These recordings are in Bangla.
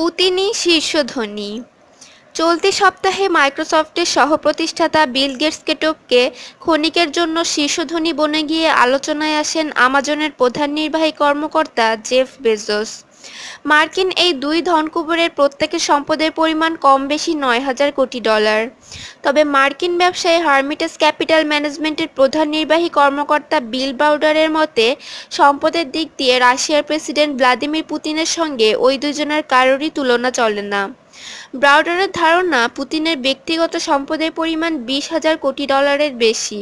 পুতিনই শীর্ষধনী। চলতি সপ্তাহে মাইক্রোসফটের সহ-প্রতিষ্ঠাতা বিল গেটসকে টপকে ক্ষণিকের জন্য শীর্ষধনী বনে গিয়ে আলোচনায় আসেন আমাজনের প্রধান নির্বাহী কর্মকর্তা জেফ বেজোস। মার্কিন এই দুই ধনকুবেরের প্রত্যেকের সম্পদের পরিমাণ কম বেশি নয় হাজার কোটি ডলার। তবে মার্কিন ব্যবসায়ী হার্মিটাস ক্যাপিটাল ম্যানেজমেন্টের প্রধান নির্বাহী কর্মকর্তা বিল বাউডারের মতে, সম্পদের দিক দিয়ে রাশিয়ার প্রেসিডেন্ট ভ্লাদিমির পুতিনের সঙ্গে ওই দুজনের কারোরই তুলনা চলে না। ব্রাউডারের ধারণা, পুতিনের ব্যক্তিগত সম্পদের পরিমাণ বিশ হাজার কোটি ডলারের বেশি।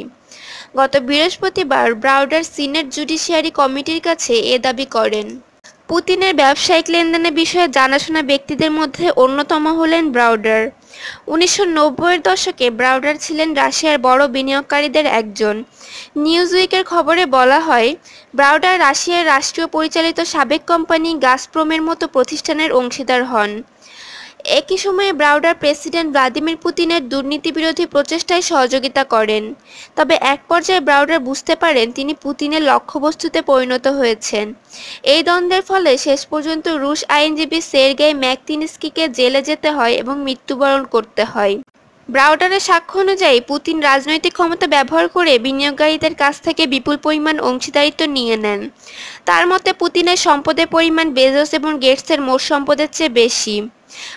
গত বৃহস্পতিবার ব্রাউডার সিনেট জুডিশিয়ারি কমিটির কাছে এ দাবি করেন। পুতিনের ব্যবসায়িক লেনদেনের বিষয়ে জানাশোনা ব্যক্তিদের মধ্যে অন্যতম হলেন ব্রাউডার। উনিশশো নব্বইয়ের দশকে ব্রাউডার ছিলেন রাশিয়ার বড় বিনিয়োগকারীদের একজন। নিউজউইকের খবরে বলা হয়, ব্রাউডার রাশিয়ার রাষ্ট্রীয় পরিচালিত সাবেক কোম্পানি গাসপ্রোমের মতো প্রতিষ্ঠানের অংশীদার হন। একই সময়ে ব্রাউডার প্রেসিডেন্ট ভ্লাদিমির পুতিনের দুর্নীতি বিরোধী প্রচেষ্টায় সহযোগিতা করেন। তবে এক পর্যায়ে ব্রাউডার বুঝতে পারেন তিনি পুতিনের লক্ষ্যবস্তুতে পরিণত হয়েছেন। এই দ্বন্দ্বের ফলে শেষ পর্যন্ত রুশ আইনজীবী সের্গেই ম্যাকতিনিস্কিকে জেলে যেতে হয় এবং মৃত্যুবরণ করতে হয়। ব্রাউডারের সাক্ষ্য অনুযায়ী পুতিন রাজনৈতিক ক্ষমতা ব্যবহার করে বিনিয়োগকারীদের কাছ থেকে বিপুল পরিমাণ অংশীদারিত্ব নিয়ে নেন। তার মতে, পুতিনের সম্পদের পরিমাণ বেজস এবং গেটসের মোট সম্পদের চেয়ে বেশি।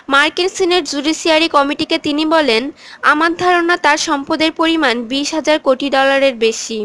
মার্কিন সিনেট জুডিশিয়ারি কমিটিকে তিনি বলেন, আমার ধারণা তার সম্পদের পরিমাণ বিশ হাজার কোটি ডলারের বেশি।